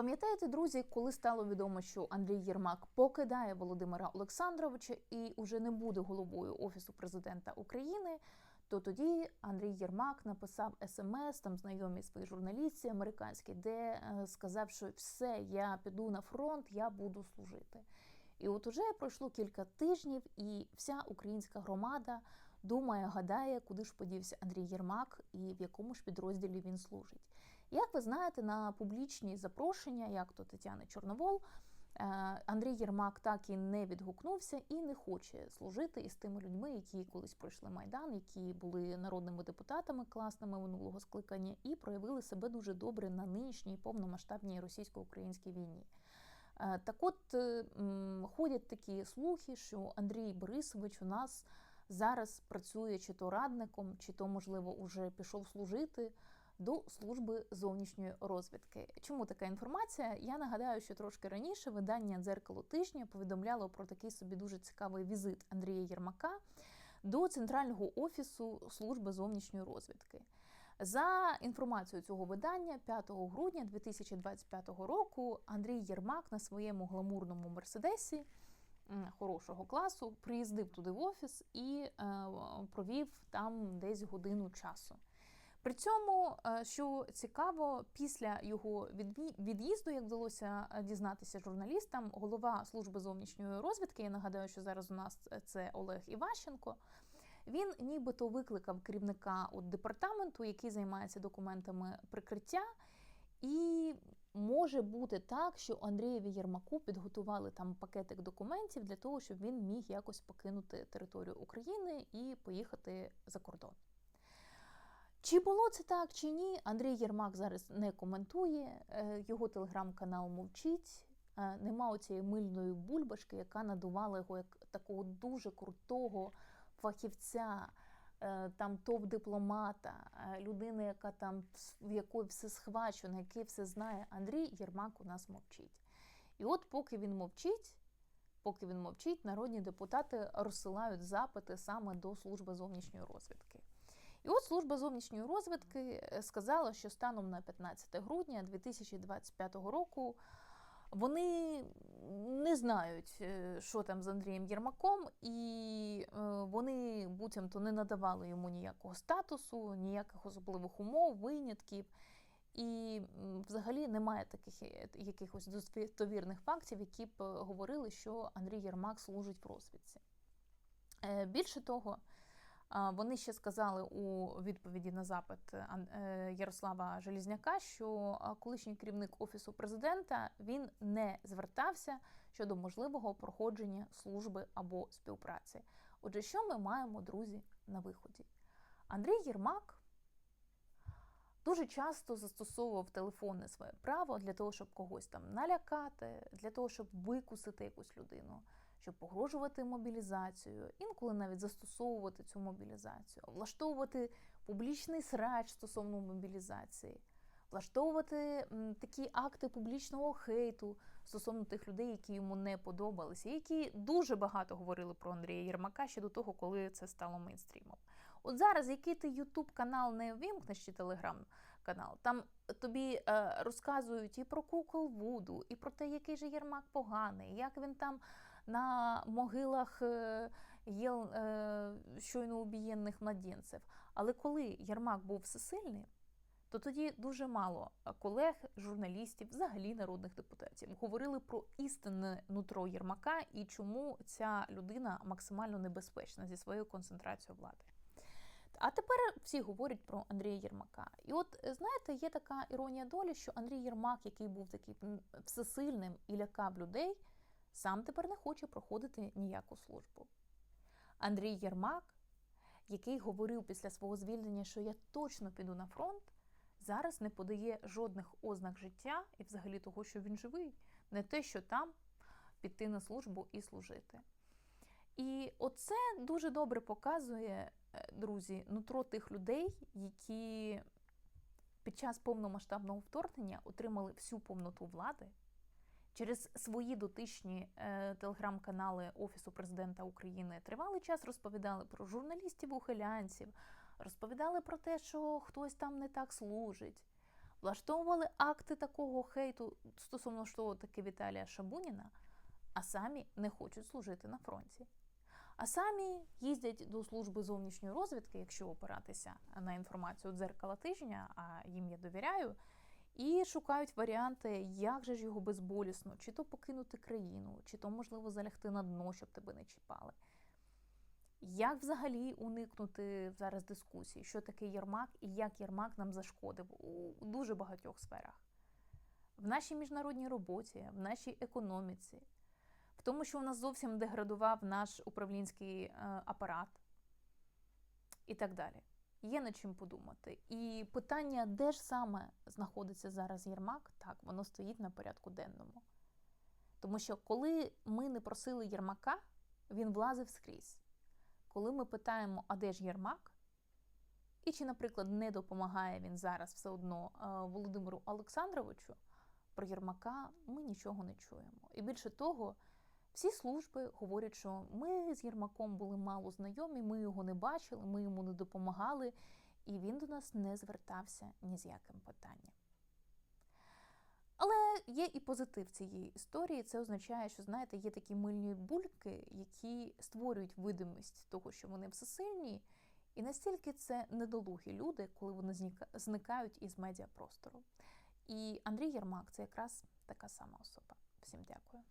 Пам'ятаєте, друзі, коли стало відомо, що Андрій Єрмак покидає Володимира Олександровича і уже не буде головою Офісу президента України, то тоді Андрій Єрмак написав смс, там знайомі свої журналістці американські, де е, сказав, що все, я піду на фронт, я буду служити. І от уже пройшло кілька тижнів, і вся українська громада думає, гадає, куди ж подівся Андрій Єрмак і в якому ж підрозділі він служить. Як ви знаєте, на публічні запрошення, як то Тетяни Чорновол, е, Андрій Єрмак так і не відгукнувся і не хоче служити із тими людьми, які колись пройшли майдан, які були народними депутатами класними минулого скликання, і проявили себе дуже добре на нинішній повномасштабній російсько-українській війні. Е, Так от е, ходять такі слухи, що Андрій Борисович у нас зараз працює чи то радником, чи то, можливо, уже пішов служити до служби зовнішньої розвідки. Чому така інформація? Я нагадаю, що трошки раніше видання дзеркало тижня повідомляло про такий собі дуже цікавий візит Андрія Єрмака до центрального офісу служби зовнішньої розвідки. За інформацією цього видання, 5 грудня 2025 року Андрій Єрмак на своєму гламурному мерседесі хорошого класу приїздив туди в офіс і е, провів там десь годину часу. При цьому, е, що цікаво, після його від'їзду, як вдалося е, дізнатися журналістам, голова служби зовнішньої розвідки, я нагадаю, що зараз у нас це Олег Іващенко. Він нібито викликав керівника от департаменту, який займається документами прикриття. І може бути так, що Андрієві Єрмаку підготували там пакетик документів для того, щоб він міг якось покинути територію України і поїхати за кордон. Чи було це так, чи ні, Андрій Єрмак зараз не коментує, е, його телеграм-канал мовчить. е, Нема оцієї мильної бульбашки, яка надувала його як такого дуже крутого фахівця, там топ-дипломата, е, людини, яка там в якої все схвачено, який все знає. Андрій Єрмак у нас мовчить. І от поки він мовчить, поки він мовчить, народні депутати розсилають запити саме до служби зовнішньої розвідки. І от служба зовнішньої розвідки е, сказала, що станом на 15 грудня 2025 року вони не знають, е, що там з Андрієм Єрмаком, і е, вони буцімто не надавали йому ніякого статусу, ніяких особливих умов, винятків. І взагалі немає таких е, якихось достовірних фактів, які б говорили, що Андрій Єрмак служить в розвідці. Більше того, Вони ще сказали у відповіді на запит е, Ярослава Желізняка, що колишній керівник офісу президента він не звертався щодо можливого проходження служби або співпраці. Отже, що ми маємо, друзі, на виході? Андрій Єрмак дуже часто застосовував телефонне своє право для того, щоб когось там налякати, для того, щоб викусити якусь людину, щоб погрожувати мобілізацією, інколи навіть застосовувати цю мобілізацію, влаштовувати публічний срач стосовно мобілізації, влаштовувати такі акти публічного хейту стосовно тих людей, які йому не подобалися, які дуже багато говорили про Андрія Єрмака ще до того, коли це стало мейнстрімом. От зараз, який ти Ютуб канал не вимкнеш чи Телеграм канал, там тобі е, розказують і про кукол Вуду, і про те, який же Єрмак поганий, як він там на могилах е, є е, щойно убієнних младенців. Але коли Єрмак був всесильний, то тоді дуже мало колег, журналістів, взагалі народних депутатів говорили про істинне нутро Єрмака і чому ця людина максимально небезпечна зі своєю концентрацією влади. А тепер всі говорять про Андрія Єрмака. І от знаєте, є така іронія долі, що Андрій Єрмак, який був таким всесильним і лякав людей, сам тепер не хоче проходити ніяку службу. Андрій Єрмак, який говорив після свого звільнення, що я точно піду на фронт, зараз не подає жодних ознак життя і взагалі того, що він живий, не те, що там піти на службу і служити. І оце дуже добре показує, е, друзі, нутро тих людей, які під час повномасштабного вторгнення отримали всю повноту влади. Через свої дотичні е, телеграм-канали Офісу президента України тривалий час розповідали про журналістів-ухилянців, розповідали про те, що хтось там не так служить. влаштовували акти такого хейту стосовно того таки Віталія Шабуніна, а самі не хочуть служити на фронті. А самі їздять до служби зовнішньої розвідки, якщо опиратися на інформацію дзеркала тижня, а їм я довіряю, і шукають варіанти, як же ж його безболісно, чи то покинути країну, чи то можливо залягти на дно, щоб тебе не чіпали. Як взагалі уникнути зараз дискусії, що таке Єрмак і як Єрмак нам зашкодив у дуже багатьох сферах? В нашій міжнародній роботі, в нашій економіці, в тому, що у нас зовсім деградував наш управлінський е, апарат і так далі. Є над чим подумати. І питання, де ж саме знаходиться зараз Єрмак, так, воно стоїть на порядку денному. Тому що коли ми не просили Єрмака, він влазив скрізь. Коли ми питаємо, а де ж Єрмак, і чи, наприклад, не допомагає він зараз все одно е, Володимиру Олександровичу, про Єрмака ми нічого не чуємо. І більше того, всі служби говорять, що ми з Єрмаком були мало знайомі, ми його не бачили, ми йому не допомагали, і він до нас не звертався ні з яким питанням. Але є і позитив цієї історії. Це означає, що знаєте, є такі мильні бульки, які створюють видимість того, що вони всесильні, і настільки це недолугі люди, коли вони зникають із медіапростору. І Андрій Єрмак це якраз така сама особа. Всім дякую.